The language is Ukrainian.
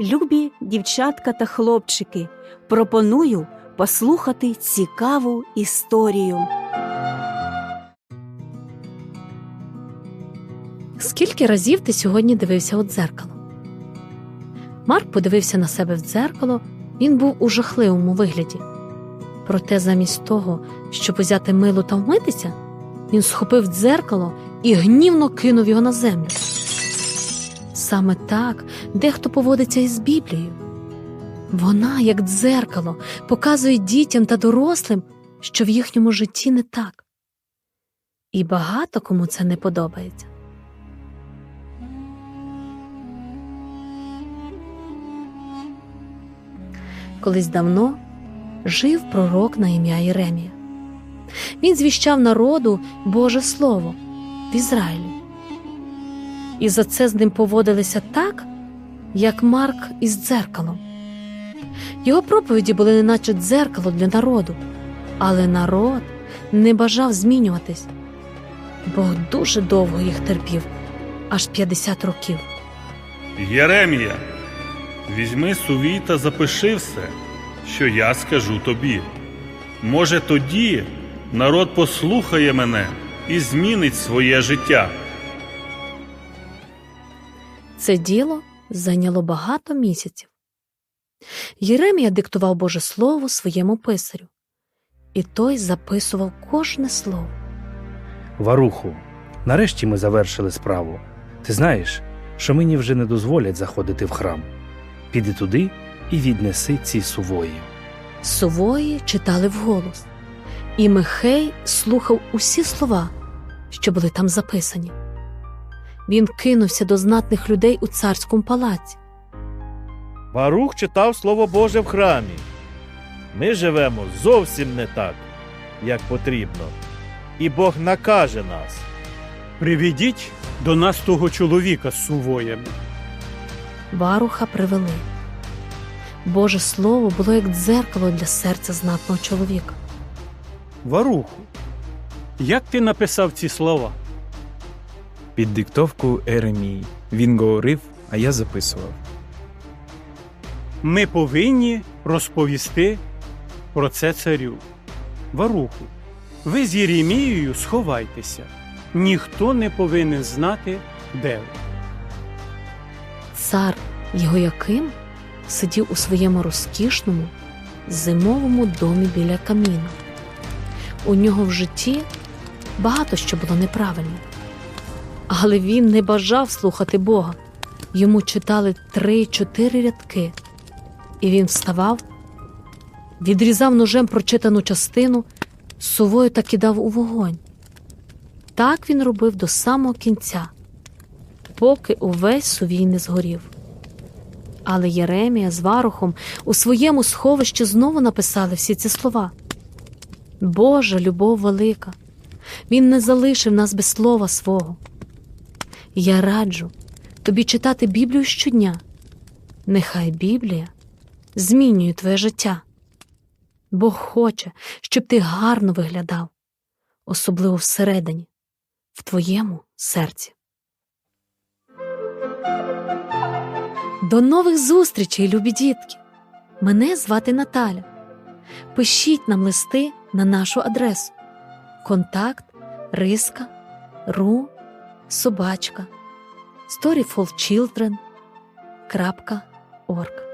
Любі дівчатка та хлопчики, пропоную послухати цікаву історію. Скільки разів ти сьогодні дивився у дзеркало? Марк подивився на себе в дзеркало, він був у жахливому вигляді. Проте, замість того, щоб взяти мило та вмитися, він схопив дзеркало і гнівно кинув його на землю. Саме так дехто поводиться із Біблією. Вона, як дзеркало, показує дітям та дорослим, що в їхньому житті не так. І багато кому це не подобається. Колись давно жив пророк на ім'я Єремія. Він звіщав народу Боже Слово в Ізраїлі. І за це з ним поводилися так, як Марк із дзеркалом. Його проповіді були неначе дзеркало для народу, але народ не бажав змінюватись. Бог дуже довго їх терпів, аж 50 років. Єремія, візьми сувій та запиши все, що я скажу тобі. Може, тоді народ послухає мене і змінить своє життя. Це діло зайняло багато місяців. Єремія диктував Боже Слово своєму писарю, і той записував кожне слово. Варуху, нарешті ми завершили справу. Ти знаєш, що мені вже не дозволять заходити в храм. Піди туди і віднеси ці сувої. Сувої читали вголос, і Михей слухав усі слова, що були там записані. Він кинувся до знатних людей у царському палаці. Барух читав Слово Боже в храмі. Ми живемо зовсім не так, як потрібно, і Бог накаже нас. Приведіть до нас того чоловіка з сувоями. Варуха привели. Боже Слово було як дзеркало для серця знатного чоловіка. Варуху. Як ти написав ці слова? Під диктовку Еремії. Він говорив, а я записував. Ми повинні розповісти про це царю. Варуху, ви з Єремією сховайтеся. Ніхто не повинен знати, де ви. Цар Єгояким сидів у своєму розкішному зимовому домі біля каміна. У нього в житті багато що було неправильно. Але він не бажав слухати Бога. Йому читали три-чотири рядки, і він вставав, відрізав ножем прочитану частину, сувою та кидав у вогонь. Так він робив до самого кінця, поки увесь сувій не згорів. Але Єремія з Варухом у своєму сховищі знову написали всі ці слова. Божа любов велика, Він не залишив нас без слова свого. Я раджу тобі читати Біблію щодня. Нехай Біблія змінює твоє життя. Бог хоче, щоб ти гарно виглядав, особливо всередині, в твоєму серці. До нових зустрічей, любі дітки! Мене звати Наталя. Пишіть нам листи на нашу адресу контакт риска ру собачка storyfulchildren.org